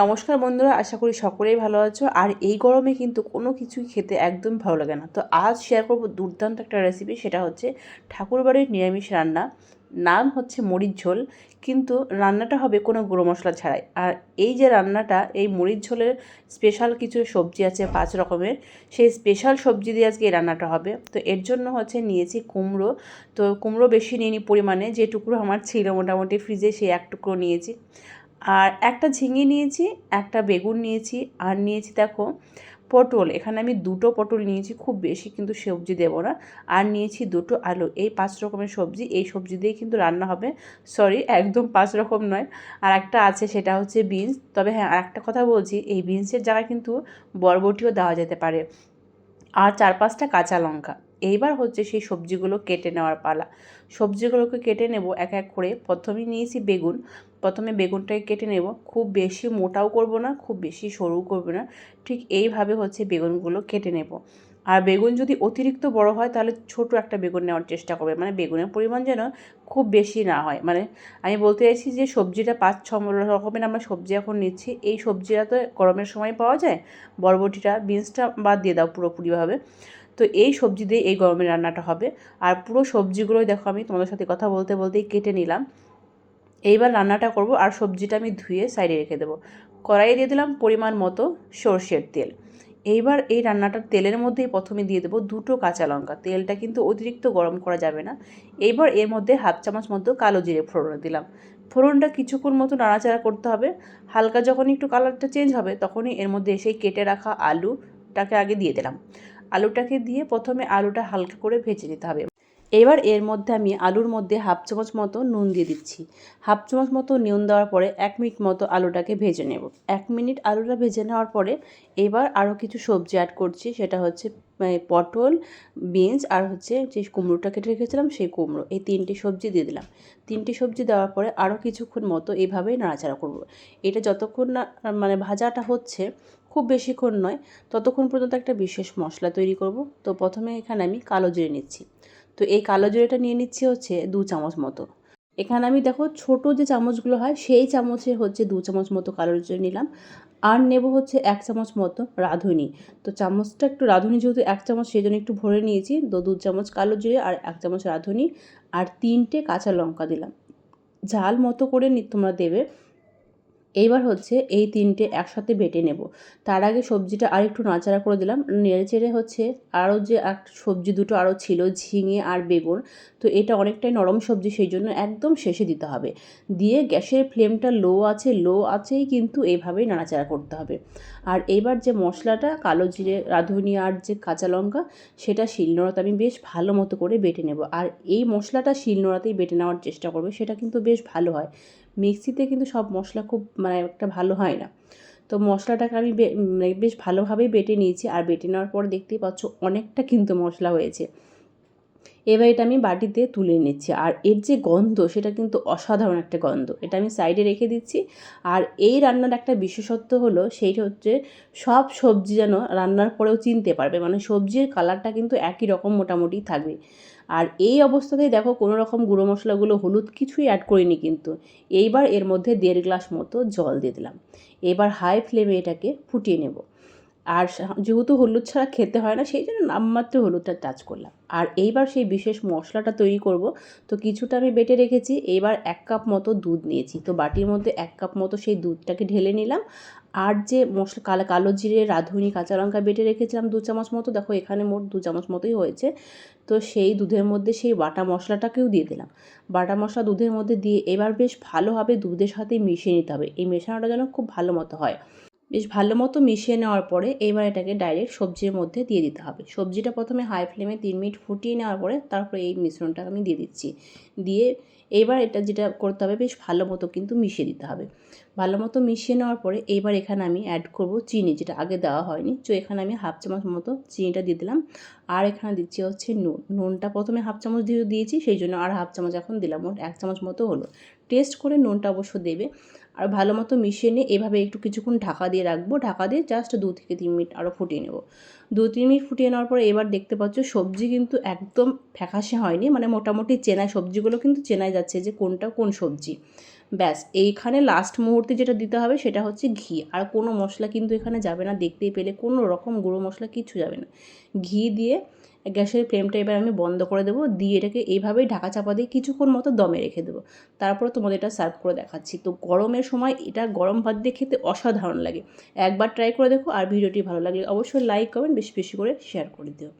নমস্কার বন্ধুরা, আশা করি সকলেই ভালো আছো। আর এই গরমে কিন্তু কোনো কিছুই খেতে একদম ভালো লাগে না। তো আজ শেয়ার করব দুর্দান্ত একটা রেসিপি সেটা হচ্ছে ঠাকুরবাড়ির নিরামিষ রান্না। নাম হচ্ছে মরিচ ঝোল, কিন্তু রান্নাটা হবে কোনো গুঁড়ো মশলা ছাড়াই। আর এই যে রান্নাটা, এই মরিচ ঝোলের স্পেশাল কিছু সবজি আছে পাঁচ রকমের, সেই স্পেশাল সবজি দিয়ে আজকে এই রান্নাটা হবে। তো এর জন্য হচ্ছে নিয়েছি কুমড়ো। তো কুমড়ো বেশি নিয়ে নিইনি পরিমাণে, যে টুকরো আমার ছিল মোটামুটি ফ্রিজে সেই এক টুকরো নিয়েছি। আর একটা ঝিঙে নিয়েছি, একটা বেগুন নিয়েছি, আর নিয়েছি দেখো পটল। এখানে আমি দুটো পটল নিয়েছি, খুব বেশি কিন্তু সবজি দেবো না। আর নিয়েছি দুটো আলু। এই পাঁচ রকমের সবজি, এই সবজি দিয়ে কিন্তু রান্না হবে। সরি একদম পাঁচ রকম নয়। আর একটা আছে, সেটা হচ্ছে বিনস। তবে হ্যাঁ আর একটা কথা বলছি, এই বিনসের জায়গায় কিন্তু বরবটিও দেওয়া যেতে পারে। আর চার পাঁচটা কাঁচা লঙ্কা। এইবার হচ্ছে সেই সবজিগুলো কেটে নেওয়ার পালা। সবজিগুলোকে কেটে নেব এক এক করে। প্রথমে নিয়েছি বেগুন। প্রথমে বেগুনটাকে কেটে নেব। খুব বেশি মোটাও করব না, খুব বেশি সরু করব না। ঠিক এইভাবে হচ্ছে বেগুনগুলো কেটে নেব। আর বেগুন যদি অতিরিক্ত বড় হয়, তাহলে ছোট একটা বেগুন নেওয়ার চেষ্টা করবে। মানে বেগুনের পরিমাণ যেন খুব বেশি না হয়। মানে আমি বলতে চাইছি যে সবজিটা পাঁচ, ছ রকমের আমরা সবজি এখন নিচ্ছি। এই সবজিটা তো গরমের সময় পাওয়া যায়। বরবটিটা, বিনসটা বাদ দিয়ে দাও পুরোপুরিভাবে। তো এই সবজি দিয়ে এই গরমের রান্নাটা হবে। আর পুরো সবজিগুলোই দেখো আমি তোমাদের সাথে কথা বলতে বলতেই কেটে নিলাম। এইবার রান্নাটা করব আর সবজিটা আমি ধুয়ে সাইডে রেখে দেবো। কড়াইয়ে দিয়ে দিলাম পরিমাণ মতো সর্ষের তেল। এইবার এই রান্নাটার তেলের মধ্যেই প্রথমে দিয়ে দেবো দুটো কাঁচা লঙ্কা। তেলটা কিন্তু অতিরিক্ত গরম করা যাবে না। এইবার এর মধ্যে হাফ চামচ মতো কালো জিরে ফোড়ন দিলাম। ফোড়নটা কিছুক্ষণ মতো নাড়াচাড়া করতে হবে। হালকা যখন একটু কালারটা চেঞ্জ হবে তখনই এর মধ্যে এসে কেটে রাখা আলুটাকে আগে দিয়ে দিলাম। আলুটাকে দিয়ে প্রথমে আলুটা হালকা করে ভেজে নিতে হবে। এবার এর মধ্যে আমি আলুর মধ্যে হাফ চামচ মতো নুন দিয়ে দিচ্ছি। হাফ চামচ মতো নুন দেওয়ার পরে এক মিনিট মতো আলুটাকে ভেজে নেব। এক মিনিট আলুটা ভেজে নেওয়ার পরে এবার আরও কিছু সবজি অ্যাড করছি, সেটা হচ্ছে পটল, বিনস আর হচ্ছে যে কুমড়োটা কেটে রেখেছিলাম সেই কুমড়ো। এই তিনটি সবজি দিয়ে দিলাম। তিনটি সবজি দেওয়ার পরে আরও কিছুক্ষণ মতো এইভাবেই নাড়াচাড়া করব। এটা যতক্ষণ না মানে ভাজাটা হচ্ছে খুব বেশিক্ষণ নয়, ততক্ষণ পর্যন্ত একটা বিশেষ মশলা তৈরি করব। তো প্রথমে এখানে আমি কালো জিরে নিচ্ছি। তো এই কালো জিরেটা নিয়ে নিচ্ছি হচ্ছে দু চামচ মতো। এখানে আমি দেখো ছোট যে চামচগুলো হয়, সেই চামচে হচ্ছে দু চামচ মতো কালো জিরে নিলাম। আর নেব হচ্ছে এক চামচ মতো রাঁধুনি। তো চামচটা একটু রাঁধুনি যেহেতু এক চামচ, সেই জন্য একটু ভরে নিয়েছি। তো দু চামচ কালো জিরে আর এক চামচ রাঁধুনি। আর তিনটে কাঁচা লঙ্কা দিলাম। ঝাল মতো করে তোমরা দেবে। এইবার হচ্ছে এই তিনটে একসাথে বেটে নেব। তার আগে সবজিটা আর একটু নাচাড়া করে দিলাম। নেড়ে চেড়ে হচ্ছে আরও যে এক সবজি দুটো আরও ছিল, ঝিঙে আর বেগুন, তো এটা অনেকটাই নরম সবজি, সেই জন্য একদম শেষে দিতে হবে। দিয়ে গ্যাসের ফ্লেমটা লো আছে, লো আছেই কিন্তু এইভাবেই নাড়াচাড়া করতে হবে। আর এইবার যে মশলাটা, কালো জিরে, রাঁধুনি আর যে কাঁচা লঙ্কা, সেটা শিলনোড়াতে আমি বেশ ভালো মতো করে বেটে নেব। আর এই মশলাটা শিলনোড়াতেই বেটে নেওয়ার চেষ্টা করবে, সেটা কিন্তু বেশ ভালো হয়। মিক্সিতে কিন্তু সব মশলা খুব মানে একটা ভালো হয় না। তো মশলাটাকে আমি মানে বেশ ভালোভাবেই বেটে নিয়েছি আর বেটে নেওয়ার পর দেখতেই পাচ্ছ অনেকটা কিন্তু মশলা হয়েছে। এবার এটা আমি বাটিতে তুলে নিচ্ছি আর এর যে গন্ধ সেটা কিন্তু অসাধারণ একটা গন্ধ। এটা আমি সাইডে রেখে দিচ্ছি আর এই রান্নার একটা বিশেষত্ব হলো সেইটা হচ্ছে সব সবজি যেন রান্নার পরেও চিনতে পারবে। মানে সবজির কালারটা কিন্তু একই রকম মোটামুটি থাকবে। আর এই অবস্থাতেই দেখো কোনো রকম গুঁড়ো মশলাগুলো হলুদ কিছুই অ্যাড করিনি কিন্তু। এইবার এর মধ্যে দেড় গ্লাস মতো জল দিয়ে দিলাম। এবার হাই ফ্লেমে এটাকে ফুটিয়ে নেব। আর যেহেতু হলুদ ছাড়া খেতে হয় না, সেই জন্য নামমাত্র হলুদটা টাচ করলাম। আর এইবার সেই বিশেষ মশলাটা তৈরি করব। তো কিছুটা আমি বেটে রেখেছি। এইবার এক কাপ মতো দুধ নিয়েছি। তো বাটির মধ্যে এক কাপ মতো সেই দুধটাকে ঢেলে নিলাম। আর যে মশলা, কালো কালো জিরে, রাঁধুনি, কাঁচা লঙ্কা বেটে রেখেছিলাম দু চামচ মতো। দেখো, এখানে মোট দু চামচ মতোই হয়েছে। তো সেই দুধের মধ্যে সেই বাটা মশলাটাকেও দিয়ে দিলাম। বাটা মশলা দুধের মধ্যে দিয়ে এবার বেশ ভালোভাবে দুধের সাথে মিশিয়ে নিতে হবে। এই মেশানোটা যেন খুব ভালো মতো হয়। বেশ ভালো মতো মিশিয়ে নেওয়ার পরে এবার এটাকে ডাইরেক্ট সবজির মধ্যে দিয়ে দিতে হবে। সবজিটা প্রথমে হাই ফ্লেমে তিন মিনিট ফুটিয়ে নেওয়ার পরে তারপরে এই মিশ্রণটা আমি দিয়ে দিচ্ছি। দিয়ে এবার এটা যেটা করতে হবে বেশ ভালো মতো কিন্তু মিশিয়ে দিতে হবে। ভালো মতো মিশিয়ে নেওয়ার পরে এইবার এখানে আমি অ্যাড করব চিনি, যেটা আগে দেওয়া হয়নি। তো এখানে আমি হাফ চামচ মতো চিনিটা দিয়ে দিলাম। আর এখানে দিচ্ছি হচ্ছে নুন। নুনটা প্রথমে হাফ চামচ দিয়ে দিয়েছি, সেই জন্য আর হাফ চামচ এখন দিলাম। মোট এক চামচ মতো হলো টেস্ট করে নুনটা অবশ্য দেবে। আর ভালো মতো মিশিয়ে নিয়ে এভাবে একটু কিছুক্ষণ ঢাকা দিয়ে রাখব। ঢাকা দিয়ে জাস্ট দু থেকে তিন মিনিট আরও ফুটিয়ে নেব। দু তিন মিনিট ফুটিয়ে নেওয়ার পরে এবার দেখতে পাচ্ছ সবজি কিন্তু একদম ফ্যাকাশে হয়নি। মানে মোটামুটি চেনায় সবজিগুলো কিন্তু চেনাই যাচ্ছে যে কোনটা কোন সবজি। ব্যাস, এইখানে লাস্ট মুহূর্তে যেটা দিতে হবে সেটা হচ্ছে ঘি। আর কোনো মশলা কিন্তু এখানে যাবে না, দেখতেই পেলে। কোনো রকম গুঁড়ো মশলা কিছু যাবে না। ঘি দিয়ে গ্যাসের ফ্লেমটা এবার আমি বন্ধ করে দেবো। দিয়ে এটাকে এইভাবেই ঢাকা চাপা দিয়ে কিছুক্ষণ মতো দমে রেখে দেবো। তারপর তোমাদের এটা সার্ভ করে দেখাচ্ছি। তো গরমের সময় এটা গরম ভাত দিয়ে খেতে অসাধারণ লাগে। একবার ট্রাই করে দেখো আর ভিডিওটি ভালো লাগলে অবশ্যই লাইক, কমেন্ট বেশি বেশি করে শেয়ার করে দিও।